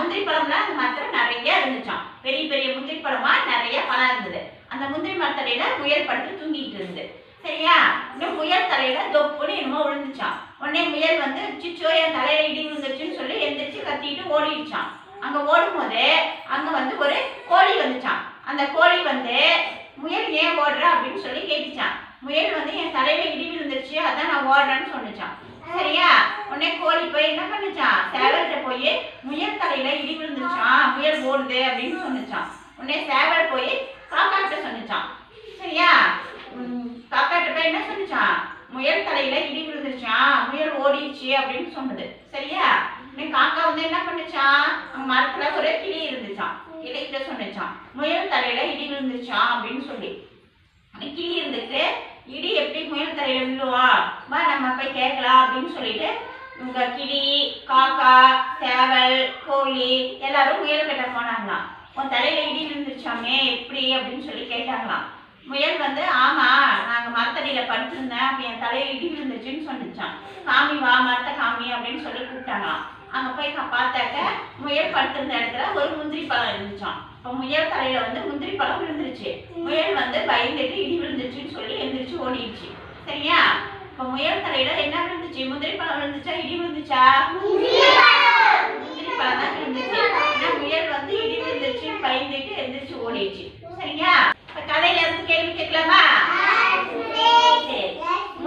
முந்திரி பழம்லாம் அந்த மரத்தில் நிறைய இருந்துச்சாம். பெரிய பெரிய முந்திரி பழமா நிறைய பழம் இருந்தது. அந்த முந்திரி மரத்தடையில முயல் படுத்து தூங்கிட்டு இருந்தது. சரியா? இன்னும் முயல் தலையில தொப்புன்னு என்னமோ விழுந்துச்சான் உடனே முயல் வந்து சிச்சோ என் தலையில இடி விழுந்துச்சுன்னு சொல்லி எந்திரிச்சு கத்திட்டு ஓடிடுச்சான் அங்க ஓடும்போது அங்க வந்து ஒரு கோழி வந்துச்சான் அந்த கோழி வந்து முயல் ஏன் ஓடுற? அப்படின்னு சொல்லி கேட்டுச்சான் முயல் வந்து என் தலையில இடி விழுந்துருச்சு அதான் நான் ஓடுறேன்னு சொன்னிச்சான் சரியா? உடனே கோழி போய் என்ன பண்ணுச்சான் சேவல்கிட்ட போய் முயல் தலையில இடி விழுந்துச்சான் முயல் ஓடுது அப்படின்னு சொன்னிச்சான் உடனே சேவல் போய் காக்கா கிட்ட சரியா? உம், காக்கா கிட்ட போய் என்ன சொன்னிச்சான் முயல் தலையில இடி விழுந்துச்சான் முயல் ஓடிடுச்சு அப்படின்னு சொன்னது. சரியா? உடனே காக்கா வந்து என்ன பண்ணுச்சான் மரத்துல ஒரு கிளி இருந்துச்சான் கிளி கிட்ட சொன்னுச்சான் முயல் தலையில இடி விழுந்துச்சான் அப்படின்னு சொல்லி. கிளி இருந்துட்டு இடி எப்படி முயல் தலையில விழுவா? வா நம்ம போய் கேட்கலாம் அப்படின்னு சொல்லிட்டு உங்க கிளி காக்கா சேவல் கோழி எல்லாரும் முயல் கிட்ட போனாங்களாம். உன் தலையில இடி விழுந்துருச்சாமே எப்படி அப்படின்னு சொல்லி கேட்டாங்களாம். முயல் வந்து ஆமா நாங்க மரத்தடியில படுத்திருந்தேன் அப்ப என் தலையில இடி இருந்துச்சுன்னு சொன்னிச்சான் காமி வா மரத்தை காமி அப்படின்னு சொல்லி கூப்பிட்டாங்களாம். அங்க போய் பார்த்தாக்க முயல் படுத்திருந்த இடத்துல ஒரு முந்திரி பழம் இருந்துச்சான் இப்போ முயல் தலையில வந்து முந்திரி பழம் விழுந்துருச்சு. முயல் வந்து பயந்துட்டு இடி விழுந்துச்சுன்னு சொல்லி எந்திரிச்சு ஓடிடுச்சு. சரியா? இப்போ முயல் தலையில என்ன விழுந்துச்சு? முந்திரி பழம் விழுந்துச்சா? இடி விழுந்துச்சா? முந்திரி பழம் தான் விழுந்துச்சு. ஏன்னா முயல் வந்து இடி விழுந்துச்சு பயந்துட்டு எந்திரிச்சு ஓடிடுச்சு. சரியா இப்ப கதையில இருந்து கேள்வி கேட்கலாமா?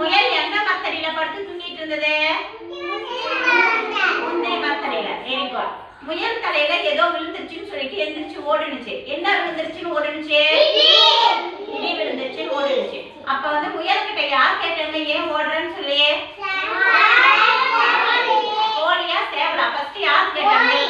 முயல் எந்த மரத்தடியில படுத்து தூங்கிட்டு இருந்தது? முந்திரி மரத்தடியில. வெரி குட் முயல் தலையில ஏதோ விழுந்துருச்சுன்னு சொல்லிட்டு எந்திரிச்சு ஓடுனுச்சு. என்ன விழுந்துருச்சுன்னு ஓடுனுச்சு? இடி விழுந்துருச்சுன்னு ஓடுனுச்சு. அப்ப வந்து முயல் Why?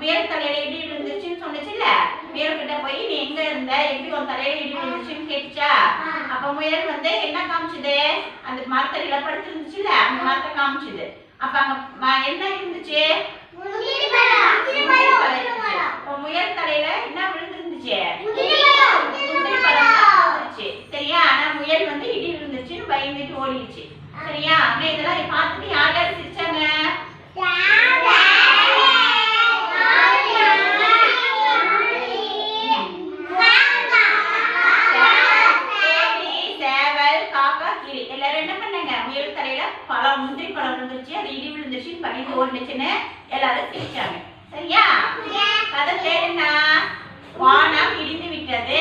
முயல் தலையில இடி விழுந்துருச்சுன்னு சொன்னுச்சுல்ல முயல் கிட்ட போய் நீ எங்க இருந்த? எப்படி உன் தலையில இடி விழுந்துச்சுன்னு கேட்டுச்சா? அப்ப முயல் வந்து என்ன காமிச்சுது? அந்த மரத்தடியில படுத்து இருந்துச்சுல்ல அந்த மரத்தை காமிச்சுது. அப்ப அங்க என்ன இருந்துச்சு? முயல் தலையில என்ன விழுந்துருந்துச்சு முந்திரி பழம் தான் விழுந்துருச்சு சரியா ஆனா முயல் வந்து இடி விழுந்துருச்சுன்னு பயந்துட்டு ஓடிடுச்சு சரியா ஆனா இதெல்லாம் பார்த்துட்டு யார் யார் சிரிச்சாங்க கோழி, சேவல் காக்கா கிளி எல்லாரும் என்ன பண்ணாங்க முயல் தலையில பழம் முந்திரி பழம் விழுந்துருச்சு அது பயந்து ஓடுனுச்சுன்னு எல்லாரும் சிரிச்சாங்க சரியா? கதை பேர் என்ன? வானம் இடிந்து விட்டது.